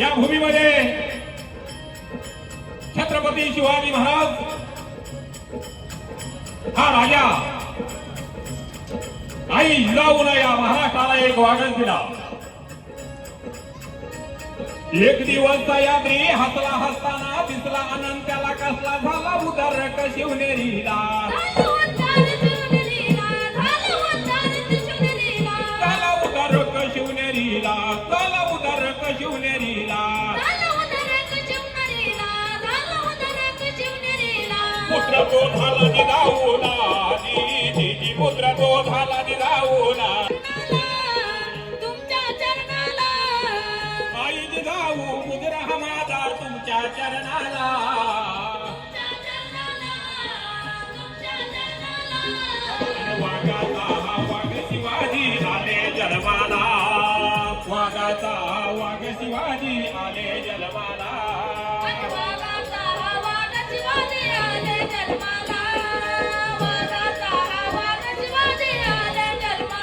या भूमीमध्ये छत्रपती शिवाजी महाराज हा राजा आई हिजाऊन या महाराष्ट्राला एक वागण दिला. एक दिवस सह्याद्री हसला हसताना दिसला अनंत्याला कसला झाला उदर कशिवनेरीला शिवनेरीला झाला उदार शिवनेरीला पुत्र तो झाला निघावूला दीदीची पुत्र तो झाला निघावूला आई जिजाऊ मुजरा माझा तुमच्या चरणाला. शिवाजी आले जलवाला